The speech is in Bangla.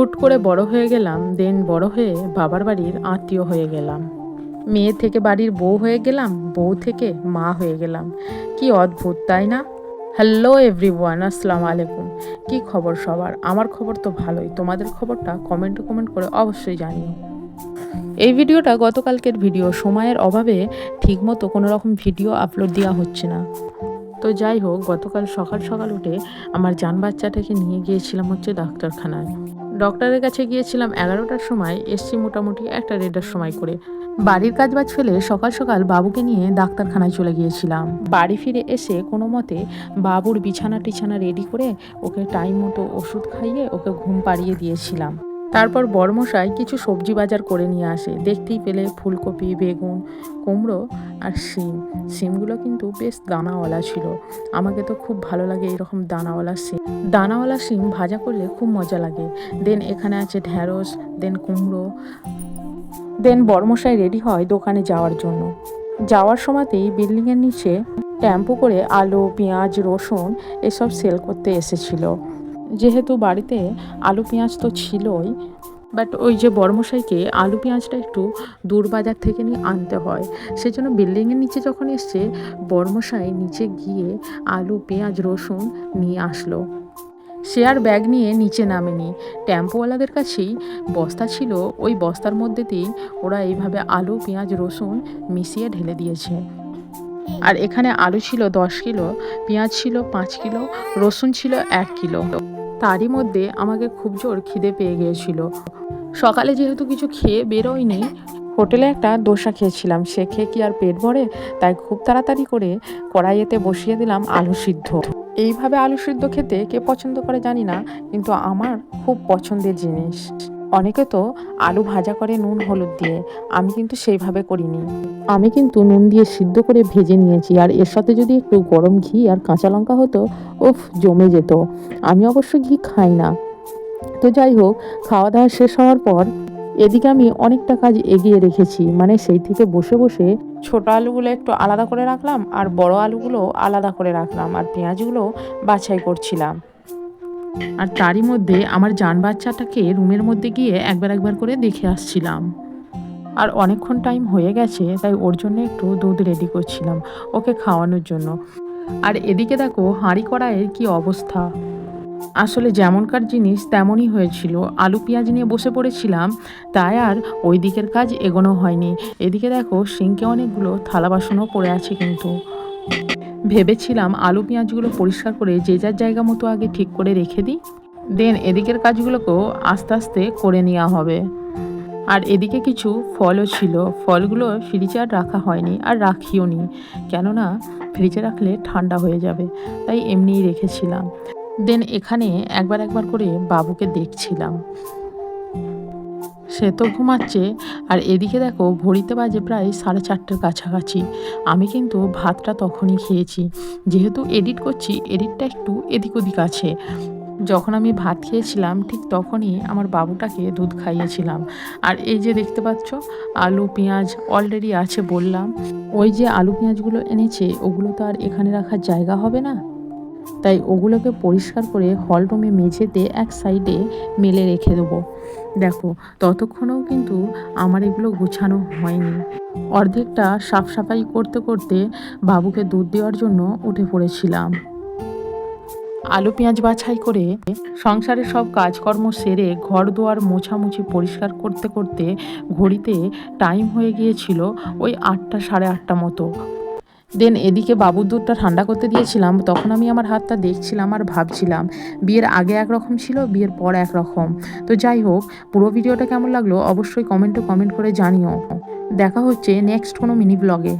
হুট করে বড় হয়ে গেলাম দেন বড় হয়ে বাবার বাড়ির আত্মীয় হয়ে গেলাম। মেয়ে থেকে বাড়ির বউ হয়ে গেলাম, বউ থেকে মা হয়ে গেলাম। কি অদ্ভুত, তাই না? হ্যালো এভরি এভরিওয়ান আসসালামু আলাইকুম। কি খবর সবার? আমার খবর তো ভালোই। তোমাদের খবরটা কমেন্টে কমেন্ট করে অবশ্যই জানিও। এই ভিডিওটা গতকালকের ভিডিও। সময়ের অভাবে ঠিকমতো কোনো রকম ভিডিও আপলোড দেওয়া হচ্ছে না। তো যাই হোক, গতকাল সকাল সকাল উঠে আমার জান বাচ্চাটাকে নিয়ে গিয়েছিলাম হচ্ছে ডাক্তারখানায়। ডক্টরের কাছে গিয়েছিলাম এগারোটার সময়, এসছি মোটামুটি একটা দেড়টার সময় করে। বাড়ির কাজ বাজ ফেলে সকাল সকাল বাবুকে নিয়ে ডাক্তারখানায় চলে গিয়েছিলাম। বাড়ি ফিরে এসে কোনো মতে বাবুর বিছানা টিছানা রেডি করে ওকে টাইম মতো ওষুধ খাইয়ে ওকে ঘুম পাড়িয়ে দিয়েছিলাম। তারপর বড়মশাই কিছু সবজি বাজার করে নিয়ে আসে। দেখতেই পেলে ফুলকপি, বেগুন, কুমড়ো আর শিম। শিমগুলো কিন্তু বেশ দানাওয়ালা ছিল। আমাকে তো খুব ভালো লাগে এরকম দানাওয়ালা শিম। দানাওয়ালা শিম ভাজা করলে খুব মজা লাগে। দেন এখানে আছে ঢ্যাঁড়স, দেন কুমড়ো, দেন বড়মশাই রেডি হয় দোকানে যাওয়ার জন্য। যাওয়ার সময়তেই বিল্ডিংয়ের নিচে টেম্পো করে আলু, পেঁয়াজ, রসুন এসব সেল করতে এসেছিল। যেহেতু বাড়িতে আলু পেঁয়াজ তো ছিলই বাট ওই যে বড়মশাইকে আলু পেঁয়াজটা একটু দূর বাজার থেকে নিয়ে আনতে হয়। সেজন্য বিল্ডিংয়ের নিচে যখন এসছে, বড়মশাই নিচে গিয়ে আলু, পেঁয়াজ, রসুন নিয়ে আসলো। সে আর ব্যাগ নিয়ে নিচে নামেনি। টেম্পোওয়ালাদের কাছেই বস্তা ছিল। ওই বস্তার মধ্যেতেই ওরা এইভাবে আলু, পেঁয়াজ, রসুন মিশিয়ে ঢেলে দিয়েছে। আর এখানে আলু ছিল দশ কিলো, পেঁয়াজ ছিল পাঁচ কিলো, রসুন ছিল এক কিলো। তারই মধ্যে আমাকে খুব জোর খিদে পেয়ে গিয়েছিল। সকালে যেহেতু কিছু খেয়ে বেরোয়নি হোটেলে একটা দোসা খেয়েছিলাম। সে খেয়ে কি আর পেট ভরে? তাই খুব তাড়াতাড়ি করে কড়াইয়েতে বসিয়ে দিলাম আলু সিদ্ধ। এইভাবে আলু সিদ্ধ খেতে কে পছন্দ করে জানি না, কিন্তু আমার খুব পছন্দের জিনিস। অনেকে তো আলু ভাজা করে নুন, হলুদ দিয়ে। আমি কিন্তু সেইভাবে করিনি। আমি কিন্তু নুন দিয়ে সিদ্ধ করে ভেজে নিয়েছি, আর এর সাথে যদি একটু গরম ঘি আর কাঁচা লঙ্কা হতো, উফ, জমে যেত। আমি অবশ্য ঘি খাই না। তো যাই হোক খাওয়া দাওয়া শেষ হওয়ার পর এদিকে আমি অনেকটা কাজ এগিয়ে রেখেছি। মানে সেই থেকে বসে বসে ছোট আলুগুলো একটু আলাদা করে রাখলাম, আর বড় আলুগুলো আলাদা করে রাখলাম, আর পেঁয়াজগুলো বাছাই করছিলাম। আর তারই মধ্যে আমার জান বাচ্চাটাকে রুমের মধ্যে গিয়ে একবার একবার করে দেখে আসছিলাম। আর অনেকক্ষণ টাইম হয়ে গেছে, তাই ওর জন্য একটু দুধ রেডি করছিলাম, ওকে খাওয়ানোর জন্য। আর এদিকে দেখো, হাঁড়ি কড়াইয়ের কি অবস্থা। আসলে যেমনকার জিনিস তেমনই হয়েছিল। আলু পেঁয়াজ নিয়ে বসে পড়েছিলাম, তাই আর ওই দিকের কাজ এগোনো হয়নি। এদিকে দেখো, সিঙ্কে অনেকগুলো থালা বাসনও পড়ে আছে কিন্তু। ভেবেছিলাম আলু পেঁয়াজগুলো পরিষ্কার করে যে যার জায়গা মতো আগে ঠিক করে রেখে দিই। দেন এদিকের কাজগুলোকেও আস্তে আস্তে করে নেওয়া হবে। আর এদিকে কিছু ফলও ছিল। ফলগুলো ফ্রিজে আর রাখা হয়নি আর রাখিও নি। কেননা ফ্রিজে রাখলে ঠান্ডা হয়ে যাবে, তাই এমনিই রেখেছিলাম। দেন এখানে একবার একবার করে বাবুকে দেখছিলাম। সে তো ঘুমাচ্ছে। আর এদিকে দেখো ঘড়িতে বাজে প্রায় সাড়ে চারটের কাছাকাছি। আমি কিন্তু ভাতটা তখনই খেয়েছি। যেহেতু এডিট করছি, এডিটটা একটু এদিক ওদিক আছে। যখন আমি ভাত খেয়েছিলাম, ঠিক তখনই আমার বাবুটাকে দুধ খাইয়েছিলাম। আর এই যে দেখতে পাচ্ছ, আলু, পেঁয়াজ অলরেডি আছে বললাম। ওই যে আলু, পেঁয়াজগুলো এনেছে, ওগুলো তো আর এখানে রাখার জায়গা হবে না? তাই ওগুলোকে পরিষ্কার করে হল রুমে মেঝেতে এক সাইডে মেলে রেখে দেবো। দেখো, ততক্ষণেও কিন্তু আমার এগুলো গুছানো হয়নি। অর্ধেকটা সাফ সাফাই করতে করতে বাবুকে দুধ দেওয়ার জন্য উঠে পড়েছিলাম। আলু পেঁয়াজ বাছাই করে সংসারের সব কাজকর্ম সেরে ঘর দুয়ার মোছামুছি পরিষ্কার করতে করতে ঘড়িতে টাইম হয়ে গিয়েছিল ওই আটটা সাড়ে আটটা মতো। দেন এদিকে বাবুর দুধটা ঠান্ডা করতে দিয়েছিলাম, তখন আমি আমার হাতটা দেখছিলাম আর ভাবছিলাম, বিয়ের আগে একরকম ছিল, বিয়ের পর একরকম। তো যাই হোক, পুরো ভিডিওটা কেমন লাগল অবশ্যই কমেন্টে কমেন্ট করে জানিও। দেখা হচ্ছে নেক্সট কোনো মিনি ব্লগে